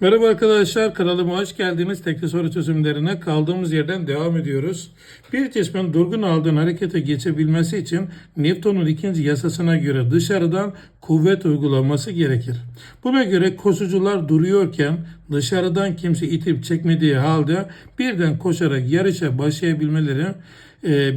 Merhaba arkadaşlar, kanalıma hoş geldiniz. Tekli soru çözümlerine kaldığımız yerden devam ediyoruz. Bir cismin durgun aldığın harekete geçebilmesi için Newton'un ikinci yasasına göre dışarıdan kuvvet uygulaması gerekir. Buna göre koşucular duruyorken dışarıdan kimse itip çekmediği halde birden koşarak yarışa başlayabilmeleri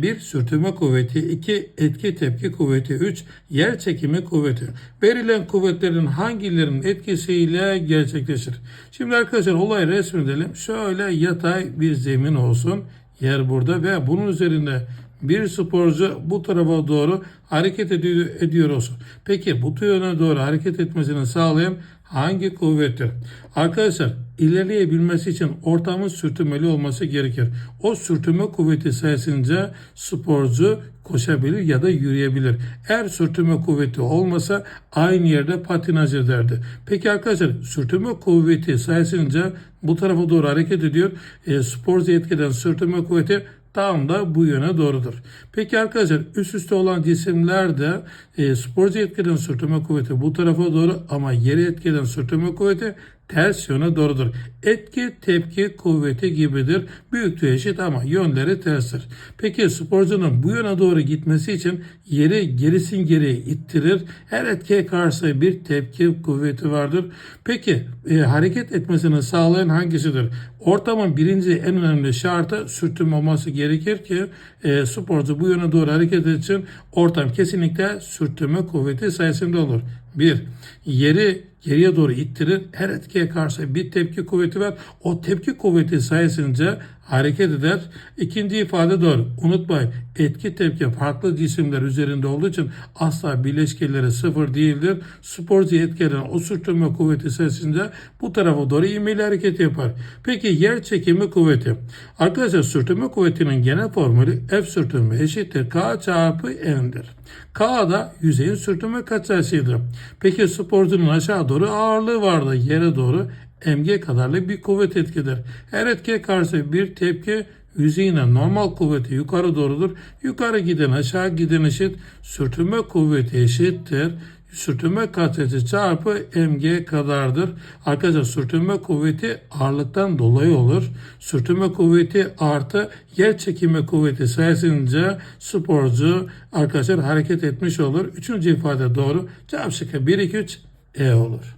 bir sürtünme kuvveti, iki etki tepki kuvveti, üç yer çekimi kuvveti. Verilen kuvvetlerin hangilerinin etkisiyle gerçekleşir? Şimdi arkadaşlar olayı resmedelim. Şöyle yatay bir zemin olsun. Yer burada ve bunun üzerinde bir sporcu bu tarafa doğru hareket ediyor, ediyor olsun. Peki bu yöne doğru hareket etmesini sağlayan hangi kuvvettir? Arkadaşlar ilerleyebilmesi için ortamın sürtünmeli olması gerekir. O sürtünme kuvveti sayesinde sporcu koşabilir ya da yürüyebilir. Eğer sürtünme kuvveti olmasa aynı yerde patinaj ederdi. Peki arkadaşlar sürtünme kuvveti sayesinde bu tarafa doğru hareket ediyor. E, sporcu etkeden sürtünme kuvveti tam da bu yöne doğrudur. Peki arkadaşlar üst üste olan cisimlerde e, sporcu etkiden sürtünme kuvveti bu tarafa doğru ama yere etkiden sürtünme kuvveti ters yöne doğrudur. Etki tepki kuvveti gibidir. Büyüklüğü eşit ama yönleri terstir. Peki sporcunun bu yöne doğru gitmesi için yeri gerisin geriye ittirir. Her etkiye karşı bir tepki kuvveti vardır. Peki e, hareket etmesini sağlayan hangisidir? Ortamın birinci en önemli şartı sürtünme olması gerekir ki e, sporcu bu yöne doğru hareket etsin. Ortam kesinlikle sürtünme kuvveti sayesinde olur. Bir, yeri geriye doğru ittirir. Her etkiye karşı bir tepki kuvveti var. O tepki kuvveti sayesinde hareket eder. İkinci ifade doğru. Unutmayın etki tepki farklı cisimler üzerinde olduğu için asla bileşkeleri sıfır değildir. Sporcu etkilenen o sürtünme kuvveti sayesinde bu tarafa doğru ivmeli hareket yapar. Peki yer çekimi kuvveti. Arkadaşlar sürtünme kuvvetinin genel formülü F sürtünme eşittir K çarpı N'dir. K da yüzeyin sürtünme katsayısıdır. Peki sporcunun aşağı doğru ağırlığı vardı yere doğru mg kadarlık bir kuvvet etkidir. Her etkiye karşı bir tepki yüzeyine normal kuvveti yukarı doğrudur. Yukarı giden aşağı giden eşit sürtünme kuvveti eşittir. Sürtünme katsayısı çarpı mg kadardır. Arkadaşlar sürtünme kuvveti ağırlıktan dolayı olur. Sürtünme kuvveti artı yer çekimi kuvveti sayesinde sporcu arkadaşlar hareket etmiş olur. Üçüncü ifade doğru. Cevap şıkkı 1 2 3 E olur.